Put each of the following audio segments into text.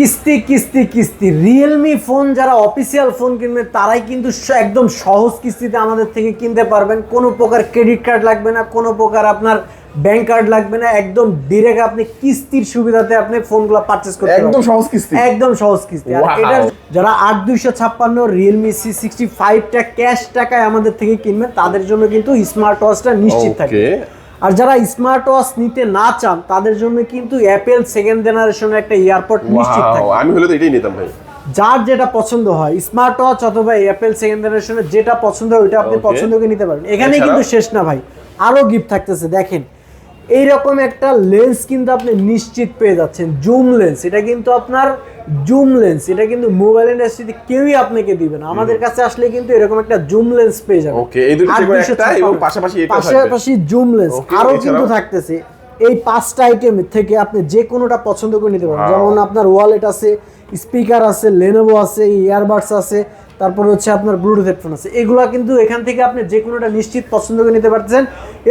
কিস্তি কিস্তি কিস্তি। রিয়েলমি ফোন যারা অফিসিয়াল ফোন কিনবে তারাই কিন্তু একদম সহজ কিস্তিতে আমাদের থেকে কিনতে পারবেন। কোনো প্রকার ক্রেডিট কার্ড লাগবে না কোনো প্রকার আপনার ব্যাংক কার্ড লাগবে না। একদম ডিরেক্ট আপনি কিস্তির সুবিধাতে আপনি ফোনগুলো পারচেস করতে একদম সহজ কিস্তি। একদম সহজ কিস্তি। আর. এটা যারা আট দুইশো ছাপ্পান্ন রিয়েলমি সি সিক্সটি ফাইভটা ক্যাশ টাকায় আমাদের থেকে কিনবেন তাদের জন্য কিন্তু স্মার্ট ওয়াচটা নিশ্চিত ওকে আর যারা স্মার্ট ওয়াচ নিতে না চান তাদের জন্য কিন্তু অ্যাপেল সেকেন্ড জেনারেশনের একটা এয়ারপোর্ট নিশ্চিত থাকে। আমি হলে তো এটাই নিতাম ভাই। যার যেটা পছন্দ হয় স্মার্ট ওয়াচ অথবা অ্যাপেল সেকেন্ড জেনারেশনের যেটা পছন্দ হয় ওইটা আপনি পছন্দ করে নিতে পারেন। এখানে কিন্তু শেষ না ভাই। আরও গিফট থাকতেছে দেখেন। এইরকম একটা লেন্স কিন্তু আপনি নিশ্চিত পেয়ে যাচ্ছেন জুম লেন্স এটা কিন্তু আপনার জুম লেন্স এটা কিন্তু মোবাইল ইন্ডাস্ট্রিতে কেউই আপনাকে দিবে না। আমাদের কাছে আসলে কিন্তু এরকম একটা জুম লেন্স পেয়ে যাবে ওকে এই দুটো থেকে একটা এবং পাশাপাশি এটা থাকবে। পাশাপাশি জুম লেন্স। আরও কিন্তু থাকতেছে এই পাঁচটা আইটেম থেকে আপনি যে কোনোটা পছন্দ করে নিতে পারেন। যেমন আপনার ওয়ালেট আছে স্পিকার আছে লেনোভো আছে ইয়ারবাডস আছে তারপর হচ্ছে আপনার ব্লুটুথ হেডফোন আছে। এগুলো কিন্তু এখান থেকে আপনি যে কোনোটা নিশ্চিত পছন্দ করে নিতে পারছেন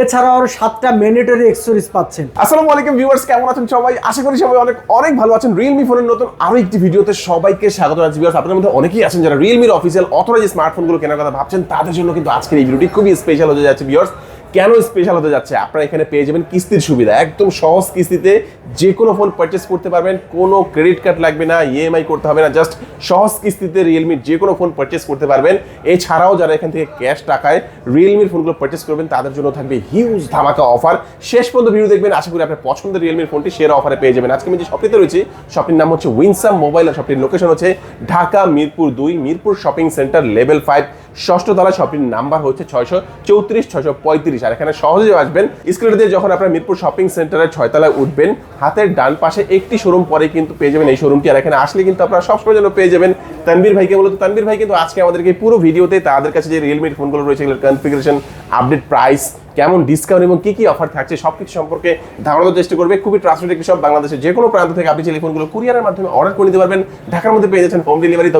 এছাড়াও আরও সাতটা ম্যান্ডেটরি এক্সেসরিজ পাচ্ছেন। আসসালামু আলাইকুম ভিউয়ার্স কেমন আছেন সবাই? আশা করি সবাই অনেক অনেক ভালো আছেন। রিয়েলমি ফোনের নতুন আরও একটি ভিডিওতে সবাইকে স্বাগত জানাচ্ছি ভিউয়ার্স আপনাদের মধ্যে অনেকেই আছেন যারা রিয়েলমির অফিসিয়াল অথরাইজ স্মার্টফোনগুলো কেনার কথা ভাবছেন। তাদের জন্য কিন্তু আজকের এই ভিডিওটি খুবই স্পেশাল হয়ে যাচ্ছে ভিউয়ার্স কেন স্পেশাল হতে যাচ্ছে? আপনারা এখানে পেয়ে যাবেন কিস্তির সুবিধা। একদম সহজ কিস্তিতে যে কোনো ফোন পারচেস করতে পারবেন। কোনো ক্রেডিট কার্ড লাগবে না ইএমআই করতে হবে না জাস্ট সহজ কিস্তিতে রিয়েলমির যে কোনো ফোন পারচেস করতে পারবেন। এছাড়াও যারা এখান থেকে ক্যাশ টাকায় রিয়েলমির ফোনগুলো পারচেস করবেন, তাদের জন্য থাকবে হিউজ ধামাকা অফার শেষ পর্যন্ত ভিডিও দেখবেন, আশা করি আপনার পছন্দের রিয়েলমির ফোনটি সেরা অফারে পেয়ে যাবেন। আজকে আমি যে শপটিতে রয়েছি শপটির নাম হচ্ছে উইনসাম মোবাইল আর শপটির লোকেশন হচ্ছে ঢাকা, মিরপুর দুই, Mirpur shopping centre level five ষষ্ঠ তলা শপিং নাম্বার হচ্ছে ছয়শো চৌত্রিশ, ছয়শো পঁয়ত্রিশ। আর এখানে সহজে আসবেন স্ক্রিনে দিয়ে যখন আপনার মিরপুর শপিং সেন্টারের ছয়তলায় উঠবেন, হাতের ডান পাশে একটি শোরুম পরে কিন্তু পেয়ে যাবেন এই শোরুমটি আর এখানে আসলে কিন্তু আপনারা সবসময় যেন পেয়ে যাবেন তানবীর ভাইকে। বলতো তানবীর ভাই কিন্তু আজকে আমাদেরকে পুরো ভিডিওতে তাদের কাছে যে রিয়েলমির ফোনগুলো রয়েছে, এগুলোর কনফিগারেশন আপডেট প্রাইস কেমন ডিসকাউন্ট এবং কি কি অফার থাকছে সব সবকিছু সম্পর্কে ধারণার চেষ্টা করবে। খুবই ট্রান্সপোর্ট একটি সব বাংলাদেশের যে কোনো প্রান্ত থেকে আপনি টেলিফোনগুলো কুরিয়ারের মাধ্যমে অর্ডার করে নিতে পারবেন, ঢাকার মধ্যে পেয়ে যাচ্ছেন হোম ডেলিভারি তো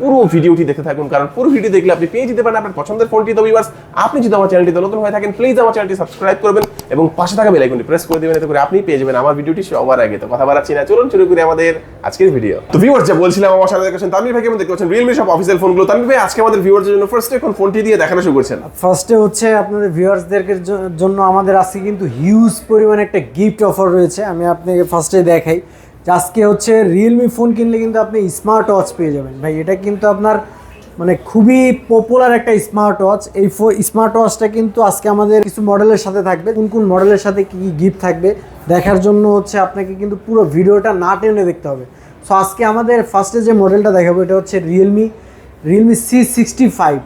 পুরো ভিডিওটি দেখে থাকুন, কারণ পুরো ভিডিও দেখলে আপনি পেয়ে যেতে পারেন আপনার পছন্দের ফোনটি তো আপনি যদি আমার চ্যানেলটিতে নতুন হয়ে থাকেন প্লিজ আমার চ্যানেলটি সাবস্ক্রাইব করবেন। এবং পাশে থাকা বেল আইকনটি প্রেস করে দিবেন, এতে করে আপনি পেয়ে যাবেন আমার ভিডিওটি সবার আগে। তো কথা বাড়াচ্ছি না, চলুন শুরু করি আমাদের আজকের ভিডিও তো ভিউয়ার্স যা বলছিলাম, আমার সাথে দেখছেন তানভীর ভাই দেখতে পাচ্ছেন রিয়েলমি সব অফিসিয়াল ফোনগুলো তানভীর ভাই, আজকে আমাদের ভিউয়ার্সের জন্য ফার্স্ট এখন ফোনটি দিয়ে দেখানো শুরু করছেন? ফার্স্টে হচ্ছে আপনাদের ভিউয়ার্সদের জন্য আমাদের আজকে কিন্তু হিউজ পরিমাণে একটা গিফট অফার রয়েছে। আমি আপনাকে ফার্স্টে দেখাই। আজকে হচ্ছে রিয়েলমি ফোন কিনলে কিন্তু আপনি স্মার্ট ওয়াচ পেয়ে যাবেন। ভাই, এটা কিন্তু আপনার মানে খুবই পপুলার একটা স্মার্ট ওয়াচ এই স্মার্ট ওয়াচটা কিন্তু আজকে আমাদের কিছু মডেলের সাথে থাকবে। কোন কোন মডেলের সাথে কী কী গিফট থাকবে দেখার জন্য হচ্ছে আপনাকে কিন্তু পুরো ভিডিওটা না টেনে দেখতে হবে। সো আজকে আমাদের ফার্স্টে যে মডেলটা দেখাবো, এটা হচ্ছে Realme Realme C sixty five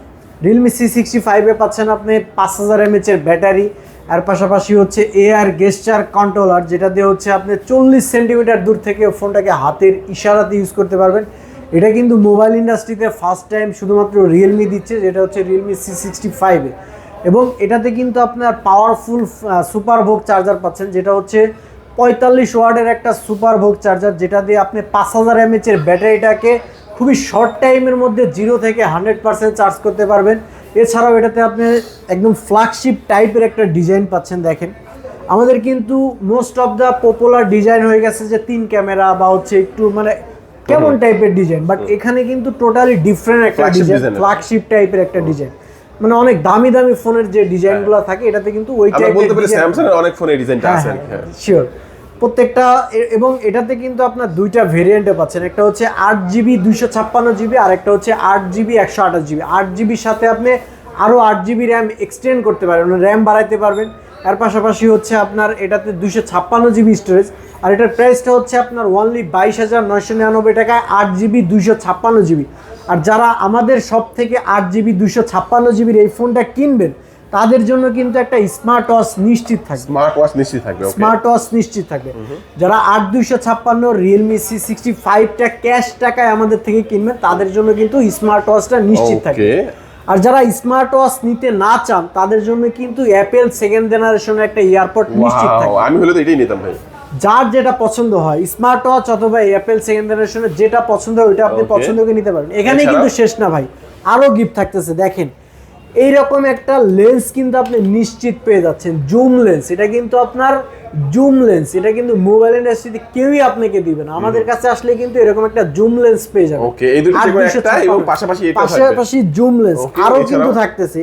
Realme C sixty ফাইভে পাচ্ছেন আপনি পাঁচ হাজার এমএচের ব্যাটারি। আর পাশাপাশি হচ্ছে এআর গেস্টার কন্ট্রোলার যেটা দিয়ে হচ্ছে আপনি চল্লিশ সেন্টিমিটার দূর থেকে ফোনটাকে হাতের ইশারাতে ইউজ করতে পারবেন। এটা কিন্তু মোবাইল ইন্ডাস্ট্রিতে ফার্স্ট টাইম শুধুমাত্র রিয়েলমি দিচ্ছে, যেটা হচ্ছে রিয়েলমি সি সিক্সটি ফাইভে এবং এটাতে কিন্তু আপনার পাওয়ারফুল সুপার ভোগ চার্জার পাচ্ছেন, যেটা হচ্ছে পঁয়তাল্লিশ ওয়ার্ডের একটা সুপার ভোগ চার্জার যেটা দিয়ে আপনি পাঁচ হাজার এমএচের ব্যাটারিটাকে খুবই শর্ট টাইমের মধ্যে জিরো থেকে হান্ড্রেড পার্সেন্ট চার্জ করতে পারবেন। এছাড়াও এটাতে আপনি একদম ফ্ল্যাগশিপ টাইপের একটা ডিজাইন পাচ্ছেন, দেখেন। আমাদের কিন্তু most of the popular design হয়ে গেছে যে তিন ক্যামেরা বা হচ্ছে একটু মানে কেমন টাইপের ডিজাইন বাট এখানে কিন্তু টোটালি ডিফারেন্ট একটা ডিজাইন ফ্ল্যাগশিপ টাইপের একটা ডিজাইন মানে অনেক দামি দামি ফোনের যে ডিজাইনগুলো থাকে এটাতে কিন্তু ওই টাইপের বলতে পারি স্যামসাং এর অনেক ফোনে ডিজাইনটা আছে আর কি, হ্যাঁ। শিওর প্রত্যেকটা এবং এটাতে কিন্তু আপনার দুইটা ভেরিয়েন্টে পাচ্ছেন। একটা হচ্ছে আট জিবি দুইশো ছাপ্পান্ন জিবি আর একটা হচ্ছে আট জিবি একশো আঠাশ জিবি আট জিবির সাথে আপনি আরও আট জিবি র্যাম এক্সটেন্ড করতে পারবেন র্যাম বাড়াইতে পারবেন। এর পাশাপাশি হচ্ছে আপনার এটাতে দুইশো ছাপ্পান্ন জিবি স্টোরেজ আর এটার প্রাইসটা হচ্ছে আপনার ওনলি বাইশ হাজার নয়শো নিরানব্বই টাকায় আট জিবি দুইশো ছাপ্পান্ন জিবি। আর যারা আমাদের সব থেকে আট জিবি দুইশো ছাপ্পান্ন জিবির এই ফোনটা কিনবেন তাদের জন্য কিন্তু একটা স্মার্ট ওয়াচ নিশ্চিত থাকবে। স্মার্ট ওয়াচ নিশ্চিত থাকবে স্মার্ট ওয়াচ নিশ্চিত থাকবে। যারা আট দুইশো ছাপ্পান্ন রিয়েলমি সি সিক্সটি ফাইভটা ক্যাশ টাকায় আমাদের থেকে কিনবেন তাদের জন্য কিন্তু স্মার্ট ওয়াচটা নিশ্চিত থাকবে। ওকে আর যারা স্মার্ট ওয়াচ নিতে না চান তাদের জন্য কিন্তু অ্যাপেল সেকেন্ড জেনারেশনের একটা এয়ারপোর্ট নিশ্চিত থাকে। আমি হলে তো এটাই নিতাম ভাই। যার যেটা পছন্দ হয় স্মার্ট ওয়াচ অথবা অ্যাপেল সেকেন্ড জেনারেশনের যেটা পছন্দ হয় ওইটা আপনি পছন্দকে পছন্দ করে নিতে পারেন। এখানে কিন্তু শেষ না ভাই। আরও গিফট থাকতেছে দেখেন। এইরকম একটা লেন্স কিন্তু আপনি নিশ্চিত পেয়ে যাচ্ছেন। জুম লেন্স এটা কিন্তু আপনার জুম লেন্স এটা কিন্তু মোবাইল ইন্ডাস্ট্রিতে কেউই আপনাকে দিবে না। আমাদের কাছে আসলে কিন্তু এরকম একটা জুম লেন্স পেয়ে যাবেন। Okay, এই দুটো একটা এবং পাশাপাশি এটা। পাশাপাশি জুম লেন্স আরও কিন্তু থাকতেছে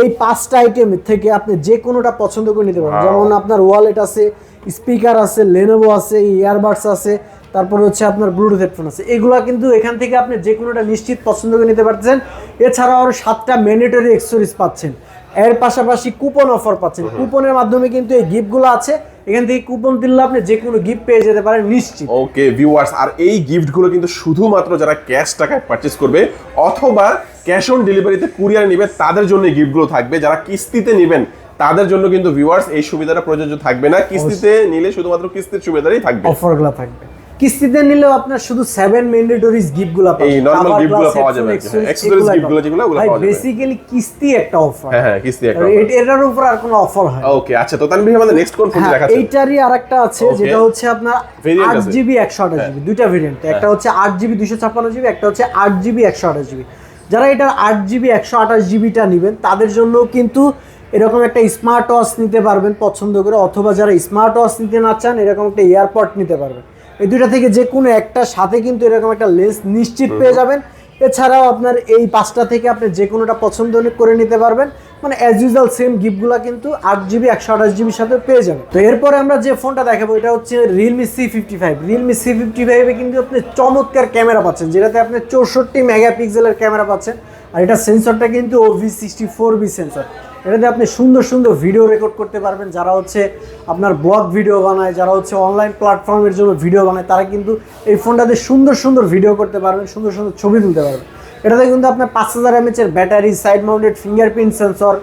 এই পাঁচটা আইটেম থেকে আপনি যে কোনোটা পছন্দ করে নিতে পারেন। যেমন আপনার ওয়ালেট আছে স্পিকার আছে লেনোভো আছে ইয়ারবাডস আছে তারপরে হচ্ছে আপনার ব্লুটুথ হেডফোন আছে। এগুলো কিন্তু এখান থেকে আপনি যে কোনোটা নিশ্চিত পছন্দ করে নিতে পারছেন এছাড়াও আরও সাতটা ম্যান্ডেটরি এক্সেসরিজ পাচ্ছেন। এর পাশাপাশি কুপন অফার পাচ্ছেন। কুপনের মাধ্যমে কিন্তু এই গিফটগুলো আছে। এখান থেকে কুপন দিলে আপনি যে কোনো গিফট পেয়ে যেতে পারেন নিশ্চিত। ওকে ভিউয়ার্স আর এই গিফটগুলো কিন্তু শুধুমাত্র যারা ক্যাশ টাকায় পারচেস করবে অথবা ক্যাশ অন ডেলিভারিতে কুরিয়ার নেবে তাদের জন্য গিফটগুলো থাকবে। যারা কিস্তিতে নেবেন তাদের জন্য কিন্তু ভিউয়ার্স এই সুবিধাটা প্রযোজ্য থাকবে না। কিস্তিতে নিলে শুধুমাত্র কিস্তির সুবিধাটাই থাকবে। অফারগুলো থাকবে। কিস্তিতে নিলেও আপনার শুধু সেভেন ম্যান্ডেটরিজ গিফটগুলো এই normal giftগুলো পাওয়া যাবে। হ্যাঁ, accessories giftগুলো যেগুলো, ওগুলো পাওয়া যাবে। বেসিক্যালি কিস্তি একটা অফার হ্যাঁ হ্যাঁ কিস্তি একটা এটার উপর আর কোনো অফার হয় ওকে আচ্ছা তো তানভীর আমাদের নেক্সট কোন ফোন হ্যাঁ দেখাচ্ছেন? এইটারই আরেকটা আছে যেটা হচ্ছে আপনার Variant আট আছে। হ্যাঁ। দুইটা ভেরিয়েন্ট একটা হচ্ছে আট জিবি দুশো ছাপ্পান্ন জিবি একটা হচ্ছে আট জিবি একশো আঠাশ জিবি যারা এটার আট জিবি একশো আঠাশ জিবিটা নেবেন তাদের জন্য কিন্তু এরকম একটা স্মার্ট ওয়াচ নিতে পারবেন পছন্দ করে অথবা যারা স্মার্ট ওয়াচ নিতে না চান এরকম একটা এয়ারপড নিতে পারবেন। এই দুইটা থেকে যে কোনো একটা সাথে কিন্তু এরকম একটা লেন্স নিশ্চিত পেয়ে যাবেন। এছাড়াও আপনার এই পাঁচটা থেকে আপনি যে কোনোটা পছন্দ করে নিতে পারবেন। মানে অ্যাজ ইউজুয়াল সেম গিফটগুলো কিন্তু আট জিবি একশো আঠাশ জিবির সাথে পেয়ে যাবেন। তো এরপরে আমরা যে ফোনটা দেখাবো এটা হচ্ছে Realme C fifty five Realme C fifty ফাইভে কিন্তু আপনি চমৎকার ক্যামেরা পাচ্ছেন যেটাতে আপনি চৌষট্টি মেগাপিক্সেলের ক্যামেরা পাচ্ছেন। আর এটা সেন্সরটা কিন্তু OV sixty four B sensor এটাতে আপনি সুন্দর সুন্দর ভিডিও রেকর্ড করতে পারবেন। যারা হচ্ছে আপনার ব্লগ ভিডিও বানায়, যারা হচ্ছে অনলাইন প্ল্যাটফর্মের জন্য ভিডিও বানায়, তারা কিন্তু এই ফোনটাতে সুন্দর সুন্দর ভিডিও করতে পারবেন, সুন্দর সুন্দর ছবি তুলতে পারবেন। এটাতে কিন্তু আপনার পাঁচ হাজার এমএচের battery side mounted fingerprint sensor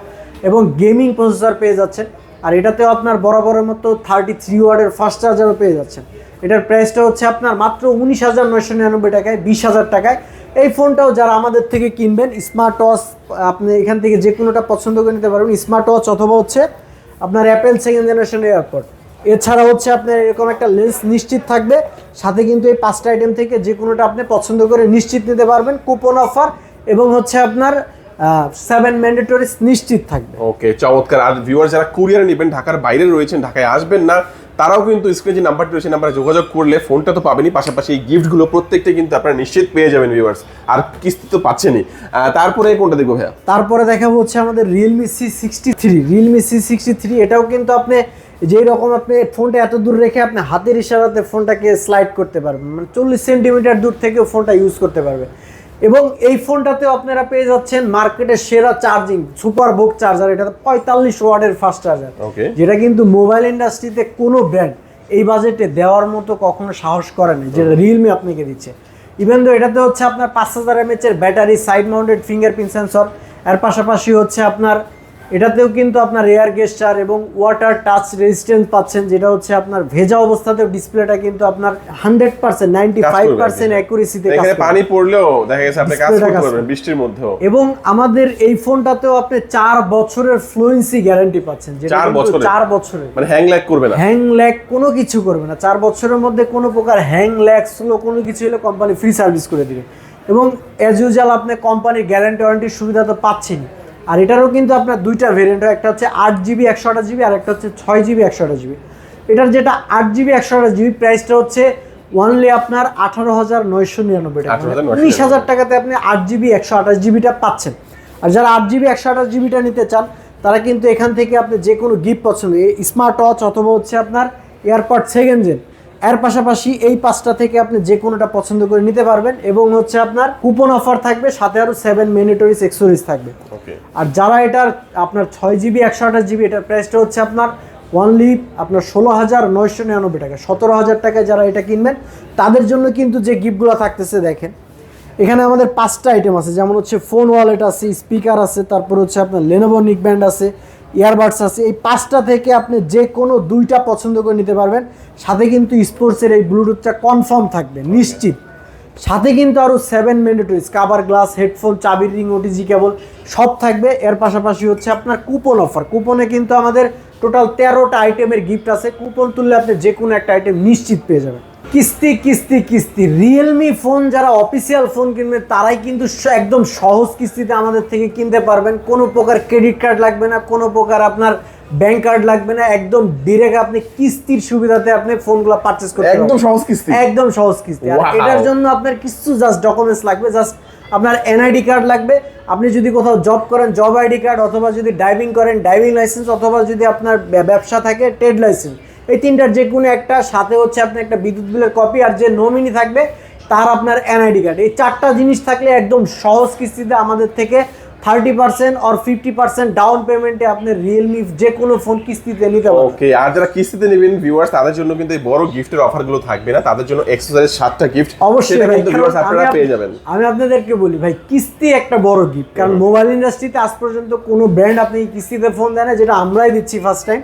এবং গেমিং প্রসেসর পেয়ে যাচ্ছেন। আর এটাতেও আপনার বরাবরের মতো থার্টি থ্রি ওয়ার্ডের ফাস্ট চার্জারও পেয়ে যাচ্ছেন। এটার প্রাইসটা হচ্ছে আপনার মাত্র উনিশ হাজার নয়শো নিরানব্বই টাকায়, বিশ হাজার টাকায় এই ফোনটাও যারা আমাদের থেকে কিনবেন স্মার্ট ওয়াচ আপনি এখান থেকে যে কোনোটা পছন্দ করে নিতে পারবেন স্মার্ট ওয়াচ অথবা হচ্ছে আপনার অ্যাপেল সেকেন্ড জেনারেশন এয়ারপড এছাড়া হচ্ছে আপনার এরকম একটা লেন্স নিশ্চিত থাকবে, সাথে কিন্তু এই পাঁচটা আইটেম থেকে যে কোনোটা আপনি পছন্দ করে নিশ্চিত নিতে পারবেন কুপন অফার এবং হচ্ছে আপনার সেভেন ম্যান্ডেটরিজ নিশ্চিত থাকবে। ওকে চমৎকার। আর ভিউয়ার যারা কুরিয়ারে নেবেন, ঢাকার বাইরে রয়েছেন, ঢাকায় আসবেন না তারাও কিন্তু স্ক্রিনে যে নাম্বারটি রয়েছে নাম্বারে যোগাযোগ করলে ফোনটা তো পাবেনই। পাশাপাশি এই গিফটগুলো প্রত্যেকটা কিন্তু আপনারা নিশ্চিত পেয়ে যাবেন ভিউয়ার্স আর কিস্তি তো পাচ্ছেনই। তারপরে কোনটা দেখব ভাইয়া? তারপরে দেখাবো হচ্ছে আমাদের Realme C sixty three Realme C sixty three এটাও কিন্তু আপনি যেই রকম আপনি ফোনটা এত দূর রেখে আপনি হাতের ইশারাতে ফোনটাকে স্লাইড করতে পারবেন। মানে চল্লিশ সেন্টিমিটার দূর থেকেও ফোনটা ইউজ করতে পারবে। এবং এই ফোনটাতেও আপনারা পেয়ে যাচ্ছেন মার্কেটের সেরা চার্জিং সুপার বুক চার্জার এটা পঁয়তাল্লিশ ওয়ার্ডের ফাস্ট চার্জার যেটা কিন্তু মোবাইল ইন্ডাস্ট্রিতে কোনো ব্র্যান্ড এই বাজেটে দেওয়ার মতো কখনো সাহস করে না যেটা রিয়েলমি আপনাকে দিচ্ছে। ইভেন তো এটাতে হচ্ছে আপনার পাঁচ হাজার এমএচের battery side mounted fingerprint sensor এর পাশাপাশি হচ্ছে আপনার এটাতেও কিন্তু আপনার এয়ার গেস্টার এবং ওয়াটার টাচ রেজিস্ট্যান্স পাচ্ছেন যেটা হচ্ছে আপনার ভেজা অবস্থাতেও ডিসপ্লেটা কিন্তু আপনার hundred percent ninety five. Percent অ্যাকুরেসিতে পানি পড়লেও দেখা গেছে আপনি কাজ করতে পারবেন বৃষ্টির মধ্যেও। এবং আমাদের এই ফোনটাতেও আপনি চার বছরের ফ্লুয়েন্সি গ্যারান্টি পাচ্ছেন যেটা চার বছরের? চার বছরের। মানে হ্যাং ল্যাগ করবে না। হ্যাং ল্যাগ কোনো কিছু করবে না। চার বছরের মধ্যে কোনো প্রকার হ্যাং ল্যাগ স্লো কোনো কিছু হলে কোম্পানি ফ্রি সার্ভিস করে দিবে। এবং অ্যাজ ইউজুয়াল আপনি কোম্পানির গ্যারান্টি ওয়ারেন্টির সুবিধা তো পাচ্ছেনই। আর এটারও কিন্তু আপনার দুইটা ভেরিয়েন্ট হয় একটা হচ্ছে আট জিবি একশো আঠাশ জিবি আর একটা হচ্ছে ছয় জিবি একশো আঠাশ জিবি এটার যেটা আট জিবি একশো আঠাশ জিবি প্রাইসটা হচ্ছে ওয়ানলি আপনার আঠারো হাজার নয়শো নিরানব্বই টাকা। উনিশ হাজার টাকাতে আপনি আট জিবি একশো আঠাশ জিবিটা পাচ্ছেন। আর যারা আট জিবি একশো আঠাশ জিবিটা নিতে চান তারা কিন্তু এখান থেকে আপনি যে কোনো গিফট পছন্দ স্মার্ট ওয়াচ অথবা হচ্ছে আপনার এয়ারপড সেকেন্ড জেন এর পাশাপাশি এই পাঁচটা থেকে আপনি যে কোনোটা পছন্দ করে নিতে পারবেন এবং হচ্ছে আপনার কুপন অফার থাকবে সাথে আরও সেভেন মিনিটরিস এক্সোরিজ থাকবে। আর যারা এটার আপনার ছয় জিবি একশো আঠাশ জিবি এটার প্রাইসটা হচ্ছে আপনার ওয়ানলি আপনার ষোলো হাজার নয়শো নিরানব্বই টাকা। সতেরো হাজার টাকায় যারা এটা কিনবেন তাদের জন্য কিন্তু যে গিফটগুলো থাকতেছে দেখেন। এখানে আমাদের পাঁচটা আইটেম আছে যেমন হচ্ছে ফোন ওয়ালেট আছে স্পিকার আছে তারপর হচ্ছে আপনার লেনোভো নিক ব্যান্ড আছে ইয়ারবাডস আছে। এই পাঁচটা থেকে আপনি যে কোনো দুইটা পছন্দ করে নিতে পারবেন। সাথে কিন্তু স্পোর্টসের এই ব্লুটুথটা কনফার্ম থাকবে, নিশ্চিত। সাথে কিন্তু আরও seven mandatories cover glass headphone চাবির রিং ওটিজি কেবল সব থাকবে। এর পাশাপাশি হচ্ছে আপনার কুপন অফার কুপনে কিন্তু আমাদের টোটাল তেরোটা আইটেমের গিফট আছে। কুপন তুললে আপনি যে কোনো একটা আইটেম নিশ্চিত পেয়ে যাবেন। কিস্তি কিস্তি কিস্তি। রিয়েলমি ফোন যারা অফিসিয়াল ফোন কিনবে তারাই কিন্তু একদম সহজ কিস্তিতে আমাদের থেকে কিনতে পারবেন। কোনো প্রকার ক্রেডিট কার্ড লাগবে না কোনো প্রকার আপনার ব্যাংক কার্ড লাগবে না। একদম ডিরেক্ট আপনি কিস্তির সুবিধাতে আপনি ফোনগুলো পারচেজ করতে একদম সহজ কিস্তি। একদম সহজ কিস্তি। আর এটার জন্য আপনার কিছু জাস্ট ডকুমেন্টস লাগবে। জাস্ট আপনার এনআইডি কার্ড লাগবে। আপনি যদি কোথাও জব করেন জব আইডি কার্ড অথবা যদি ড্রাইভিং করেন ড্রাইভিং লাইসেন্স অথবা যদি আপনার ব্যবসা থাকে ট্রেড লাইসেন্স এই তিনটার যে কোনো একটা, সাথে হচ্ছে আপনার একটা বিদ্যুৎ বিলের কপি আর যে নমিনি থাকবে, তার আপনার এনআইডি কার্ড এই চারটা জিনিস থাকলে একদম সহজ কিস্তিতে আমাদের থেকে থার্টি পার্সেন্ট আর ফিফটি পার্সেন্ট ডাউন পেমেন্টে আপনি রিয়েলমি যে কোনো ফোন কিস্তিতে নিতে পারবেন ওকে আর যারা কিস্তিতে নেবেন ভিউয়ার্স তাদের জন্য কিন্তু এই বড় গিফটের অফারগুলো থাকবে না। তাদের জন্য এক্সেসরিজ সাতটা গিফট অবশ্যই কিন্তু ভিউয়ার্স আপনারা পেয়ে যাবেন। আমি আপনাদেরকে বলি ভাই কিস্তি একটা বড় গিফট কারণ মোবাইল ইন্ডাস্ট্রিতে আজ পর্যন্ত কোনো ব্র্যান্ড আপনি কিস্তিতে ফোন দেয় না যেটা আমরাই দিচ্ছি ফার্স্ট টাইম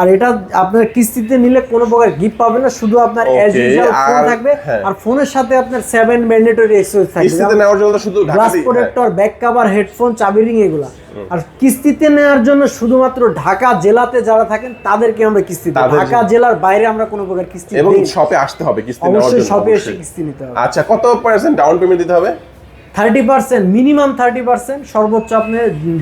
আর এটা আপনার কিস্তিতে নিলে কোনো প্রকার গিফট পাবেন না শুধু আপনার অ্যাজ ইউজুয়াল ফোন থাকবে। হ্যাঁ। আর ফোনের সাথে আপনার সেভেন ম্যান্ডেটরি এক্সেসরিজ কিস্তিতে নেওয়ার জন্য শুধু glass protector back cover headphone চাবি রিং এগুলা। আর কিস্তিতে নেওয়ার জন্য শুধুমাত্র ঢাকা জেলাতে যারা থাকেন তাদেরকে আমরা কিস্তি ঢাকা জেলার বাইরে আমরা কোনো প্রকার কিস্তি এবং শপে আসতে হবে কিস্তি নেওয়ার অবশ্যই জন্য শপে এসে কিস্তি নিতে হবে। আচ্ছা কত পার্সেন্ট ডাউন পেমেন্ট দিতে হবে? Thirty percent minimum thirty percent সর্বোচ্চ আপনি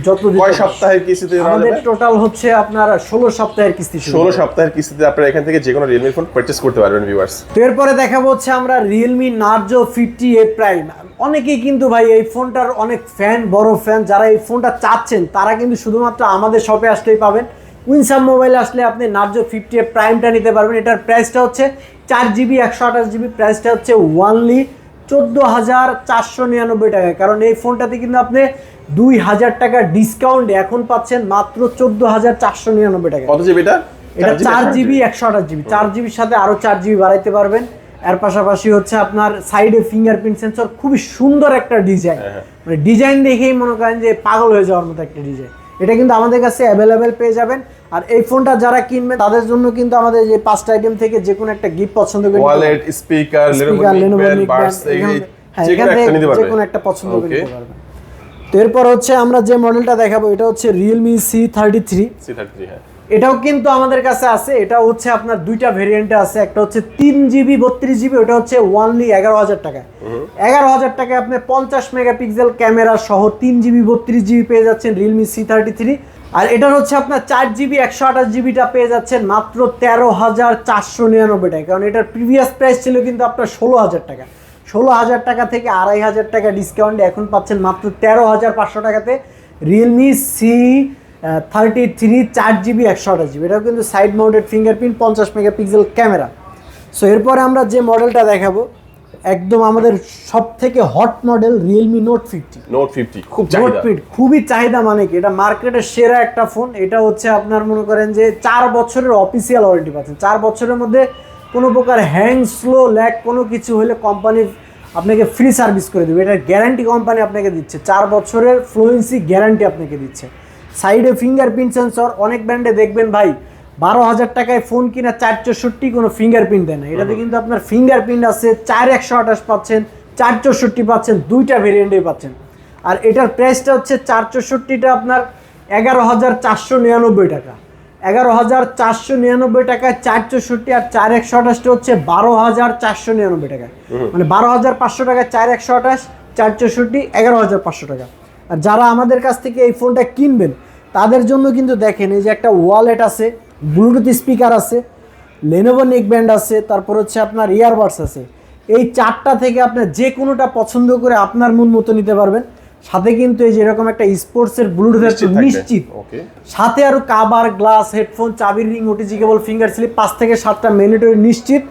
যত সপ্তাহের কিস্তিতে আমাদের টোটাল হচ্ছে আপনার ষোলো সপ্তাহের কিস্তি ষোলো সপ্তাহের কিস্তিতে আপনারা এখান থেকে যে কোনো রিয়েলমি ফোন পারচেস করতে পারবেন ভিউয়ার্স তো এরপরে দেখাবো হচ্ছে আমরা Realme Narzo fifty A prime অনেকেই কিন্তু ভাই এই ফোনটার অনেক ফ্যান বড় ফ্যান যারা এই ফোনটা চাচ্ছেন তারা কিন্তু শুধুমাত্র আমাদের শপে আসলেই পাবেন। উইনসাম মোবাইলে আসলে আপনি নার্জো ফিফটি এ প্রাইমটা নিতে পারবেন। এটার প্রাইসটা হচ্ছে চার জিবি একশো আঠাশ জিবি প্রাইসটা হচ্ছে ওয়ানলি চোদ্দ হাজার চারশো নিরানব্বই টাকায় কারণ এই ফোনটাতে কিন্তু আপনি দুই হাজার টাকা ডিসকাউন্ট এখন পাচ্ছেন মাত্র চোদ্দ হাজার চারশো নিরানব্বই টাকা। কত জিবি এটা? এটা চার জিবি একশো আঠাশ জিবি চার জিবির সাথে আরও চার জিবি বাড়াইতে পারবেন। এর পাশাপাশি হচ্ছে আপনার সাইডে ফিঙ্গারপ্রিন্ট সেন্সর খুবই সুন্দর একটা ডিজাইন হ্যাঁ, মানে ডিজাইন দেখেই মনে করেন যে পাগল হয়ে যাওয়ার মতো একটা ডিজাইন এটা কিন্তু আমাদের কাছে অ্যাভেলেবেল পেয়ে যাবেন। আর এই ফোনটা যারা কিনবেন তাদের জন্য কিন্তু আমাদের যে পাঁচটা আইটেম থেকে যে কোনো একটা গিফট পছন্দ করে ওয়ালেট স্পিকার লেনোভো এখান- হ্যাঁ, যে এখান কোনো একটা থেকে যে কোনো একটা পছন্দ করে. নিতে পারবেন তো এরপর হচ্ছে আমরা যে মডেলটা দেখাবো এটা হচ্ছে Realme C thirty three C33 হ্যাঁ। এটাও কিন্তু আমাদের কাছে আছে। এটা হচ্ছে আপনার দুইটা ভেরিয়েন্টে আছে। একটা হচ্ছে তিন জিবি বত্রিশ জিবি ওটা হচ্ছে ওয়ানলি এগারো হাজার টাকা এগারো হাজার টাকায় আপনি পঞ্চাশ মেগাপিক্সেল ক্যামেরা সহ তিন জিবি বত্রিশ জিবি পেয়ে যাচ্ছেন রিয়েলমি সি থার্টি থ্রি আর এটার হচ্ছে আপনার চার জিবি একশো আঠাশ জিবিটা পেয়ে যাচ্ছেন মাত্র তেরো হাজার চারশো নিরানব্বই টাকা। কারণ এটার প্রিভিয়াস প্রাইস ছিল কিন্তু আপনার ষোলো হাজার টাকা। ষোলো হাজার টাকা থেকে আড়াই হাজার টাকা ডিসকাউন্টে এখন পাচ্ছেন মাত্র তেরো হাজার পাঁচশো টাকাতে রিয়েলমি সি থার্টি থ্রি চার জিবি একশো আঠাশ জিবি এটাও কিন্তু সাইড মাউন্টেড ফিঙ্গারপ্রিন্ট পঞ্চাশ মেগাপিক্সেল ক্যামেরা। সো এরপরে আমরা যে মডেলটা দেখাবো একদম আমাদের সব থেকে hot model Realme note fifty note 50 খুব নোট ফিট খুবই চাহিদা মানে কি? এটা মার্কেটের সেরা একটা ফোন এটা হচ্ছে আপনার মনে করেন যে চার বছরের অফিসিয়াল ওয়ারেন্টি পাচ্ছেন চার বছরের মধ্যে কোনো প্রকার হ্যাং স্লো ল্যাক কোনো কিছু হলে কোম্পানি আপনাকে ফ্রি সার্ভিস করে দেবে। এটার গ্যারান্টি কোম্পানি আপনাকে দিচ্ছে। চার বছরের ফ্লুয়েন্সি গ্যারান্টি আপনাকে দিচ্ছে। সাইডে ফিঙ্গারপ্রিন্ট সেন্সর অনেক ব্র্যান্ডে দেখবেন ভাই বারো হাজার টাকায় ফোন কিনা চার চৌষট্টি কোনো ফিঙ্গারপ্রিন্ট দেয় না। এটাতে কিন্তু আপনার ফিঙ্গারপ্রিন্ট আছে চার একশো আঠাশ পাচ্ছেন চার চৌষট্টি পাচ্ছেন দুইটা ভেরিয়েন্টে পাচ্ছেন। আর এটার প্রাইসটা হচ্ছে চার চৌষট্টিটা আপনার এগারো হাজার চারশো নিরানব্বই টাকা। এগারো হাজার চারশো নিরানব্বই টাকায় চার চৌষট্টি আর চার একশো আঠাশটা হচ্ছে বারো হাজার চারশো নিরানব্বই টাকা মানে বারো হাজার পাঁচশো টাকায় চার একশো আঠাশ চার চৌষট্টি এগারো হাজার পাঁচশো টাকা। আর যারা আমাদের কাছ থেকে এই ফোনটা কিনবেন তাদের জন্য কিন্তু দেখেন এই যে একটা ওয়ালেট আছে ব্লুটুথ স্পিকার আছে লেনোভো নেক ব্যান্ড আছে তারপর হচ্ছে আপনার ইয়ারবাডস আছে। এই চারটা থেকে আপনার যে কোনোটা পছন্দ করে আপনার মন মতো নিতে পারবেন। সাথে কিন্তু এই যে এরকম একটা স্পোর্টসের ব্লুটুথ নিশ্চিত সাথে আরও কাবার গ্লাস হেডফোন চাবির ring OTG cable finger slip পাঁচ থেকে সাতটা ম্যান্ডেটরি নিশ্চিত।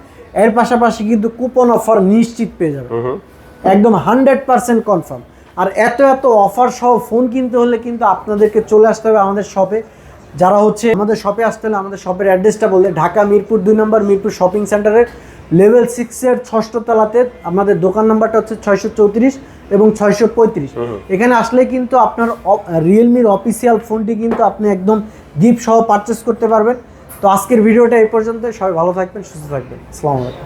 এর পাশাপাশি কিন্তু কুপন অফার নিশ্চিত পেয়ে যাবে একদম হান্ড্রেড পার্সেন্ট কনফার্ম আর এত এত অফার সহ ফোন কিনতে হলে কিন্তু আপনাদেরকে চলে আসতে হবে আমাদের শপে যারা হচ্ছে আমাদের শপে আসতে হলে আমাদের শপের অ্যাড্রেসটা বললে ঢাকা মিরপুর দুই নম্বর মিরপুর শপিং সেন্টারের লেভেল সিক্সের ষষ্ঠ তলাতে আমাদের দোকান নাম্বারটা হচ্ছে ছয়শো চৌত্রিশ এবং ছয়শো পঁয়ত্রিশ। এখানে আসলে কিন্তু আপনার রিয়েলমির অফিসিয়াল ফোনটি কিন্তু আপনি একদম গিফট সহ পারচেস করতে পারবেন। তো আজকের ভিডিওটা এই পর্যন্ত সবাই ভালো থাকবেন সুস্থ থাকবেন। আসসালামু আলাইকুম।